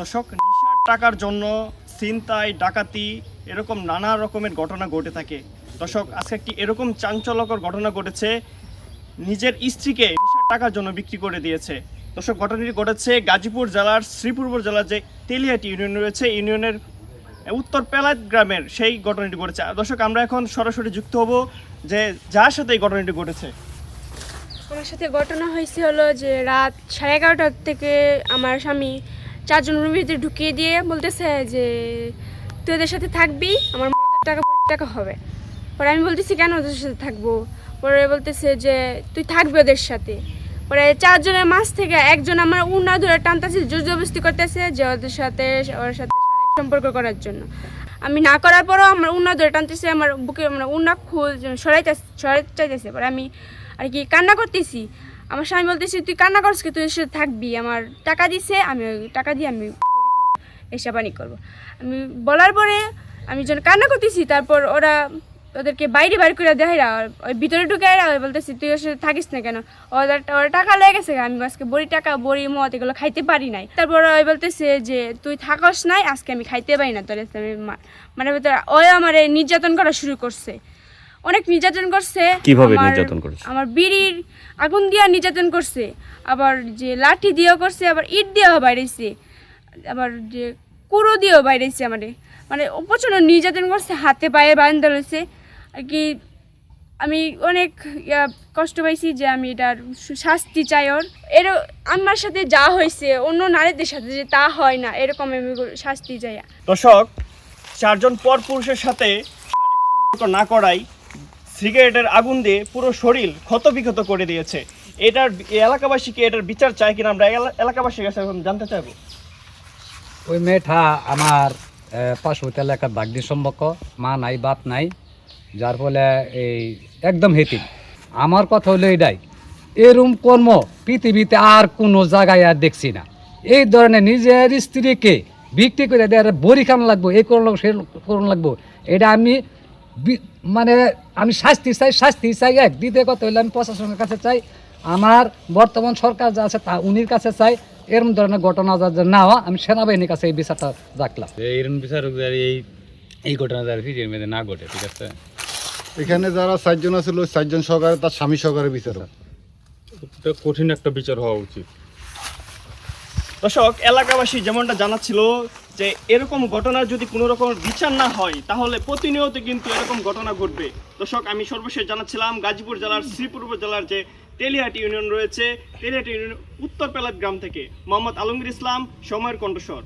দর্শক, নিশার টাকার জন্য ছিনতাই, ডাকাতি, এরকম নানা রকমের ঘটনা ঘটে থাকে। দর্শক, আজকে একটি এরকম চাঞ্চল্যকর ঘটনা ঘটেছে। নিজের স্ত্রীকে নিশার টাকার জন্য বিক্রি করে দিয়েছে। দর্শক, ঘটনাটি ঘটেছে গাজীপুর জেলার শ্রীপুর জেলার যে তেলিয়াটি ইউনিয়ন রয়েছে, ইউনিয়নের উত্তর পেলাত গ্রামের সেই ঘটনাটি ঘটেছে। দর্শক, আমরা এখন সরাসরি যুক্ত হব যে যার সাথে এই ঘটনাটি ঘটেছে। আমার সাথে ঘটনা হয়েছে হলো যে রাত সাড়ে এগারোটার থেকে আমার স্বামী চারজন রুমের ভিতরে ঢুকিয়ে দিয়ে বলতেছে যে, তুই ওদের সাথে থাকবি, আমার মদের টাকা টাকা হবে। পরে আমি বলতেছি, কেন ওদের সাথে থাকব? পরে বলতেছে যে, তুই থাকবি ওদের সাথে। পরে চারজনের মাঝ থেকে একজন আমার উন্না ধরে টানতেছে জোর জবরদস্তি করতেছে যে, ওদের সাথে, ওর সাথে সম্পর্ক করার জন্য। আমি না করার পরও আমার উন্না ধরে টানতেছে, আমার বুকে মানে উন্না খুল সরাইতে সরাইতে চাইতেছে। পরে আমি আর কি কান্না করতেছি। আমার স্বামী বলতেছি, তুই কান্না করছিস কি তুই এর সাথে থাকবি। আমার টাকা দিছে, আমি টাকা দিয়ে আমি খাব। পানি করব। আমি বলার পরে আমি যখন কান্না করতেছি, তারপর ওরা ওদেরকে বাইরে বাইরে করে দেয় ওই ভিতরে ঢুকে ওই বলতেছি, তুই ওর সাথে থাকিস না কেন? ওদের ওরা টাকা লেগে গেছে আমি আজকে বড়ি টাকা, বড়ি মত এগুলো খাইতে পারি নাই। তারপর ওই বলতেছে যে, তুই থাকস নাই, আজকে আমি খাইতে পারি না তোর। আমি মানে ওই আমার নির্যাতন করা শুরু করছে। অনেক নির্যাতন করছে কীভাবে আমার- নির্যাতন করেছে? আমার বিড়ির আগুন দিয়া নির্যাতন করছে আবার যে লাঠি দিয়েও করছে আবার ইট দিয়েও বাইরেছে আবার যে কুড়ো দিয়েও বাইরেছে আমারে। মানে ও প্রচণ্ড নির্যাতন করছে হাতে পায়ে বান্ধা রয়েছে। আর কি আমি অনেক ইয়া কষ্ট পাইছি যে আমি এটার সু- শাস্তি চাই ওর। এর আমার সাথে যা হয়েছে অন্য নারীদের সাথে যে তা হয় না এরকম আমি শাস্তি চাই। দর্শক চারজন পর পুরুষের সাথে শারীরিক সম্পর্ক না করাই সিগারেটের আগুন দিয়ে পুরো শরীর ক্ষতবিক্ষত করে দিয়েছে। এটার এলাকাবাসীকে এটার বিচার চাই কিনা আমরা এলা- এলাকাবাসীর কাছে এখন জানতে চাইব। ওই মেয়েটা আমার পার্শ্ববর্তী এলাকার বাগদি সম্পর্ক, মা নাই, বাপ নাই, যার ফলে এই একদম হেতিম। আমার কথা হলো এটাই, এরম কর্ম পৃথিবীতে আর কোনো জায়গায় আর দেখছি না। এই ধরনের নিজের স্ত্রীকে বিক্রি করে দেওয়ার বড়ি খান লাগবো, এই করুন লাগবো সে করুন লাগবো। এটা আমি মানে আমি শাস্তি চাই শাস্তি চাই এক দ্বিতীয় কথা হলে আমি প্রশাসনের কাছে চাই আমার বর্তমান সরকার যা আছে তা উনির কাছে চাই এরকম ধরনের ঘটনা যা না হয় আমি সেনাবাহিনীর কাছে এই বিচারটা রাখলাম। এইরকম বিচারক যার এই এই ঘটনা যার ফিরিয়ে মেয়েদের না ঘটে ঠিক আছে? এখানে যারা চারজন আছিল ওই চারজন সহকারে তার স্বামী সহকারে বিচারক। কঠিন একটা বিচার হওয়া উচিত। দর্শক এলাকাবাসী যেমনটা জানাচ্ছিল যে এরকম ঘটনার যদি কোনো রকম বিচার না হয়, তাহলে প্রতিনিয়ত কিন্তু এরকম ঘটনা ঘটবে। দর্শক, আমি সর্বশেষ জানাচ্ছিলাম, গাজীপুর জেলার, শ্রীপূর্ব জেলার যে তেলিহাটি ইউনিয়ন রয়েছে তেলিহাটি ইউনিয়ন উত্তর পেলাত গ্রাম থেকে। মোহাম্মদ আলমগীর ইসলাম, সময়ের কণ্ঠস্বর।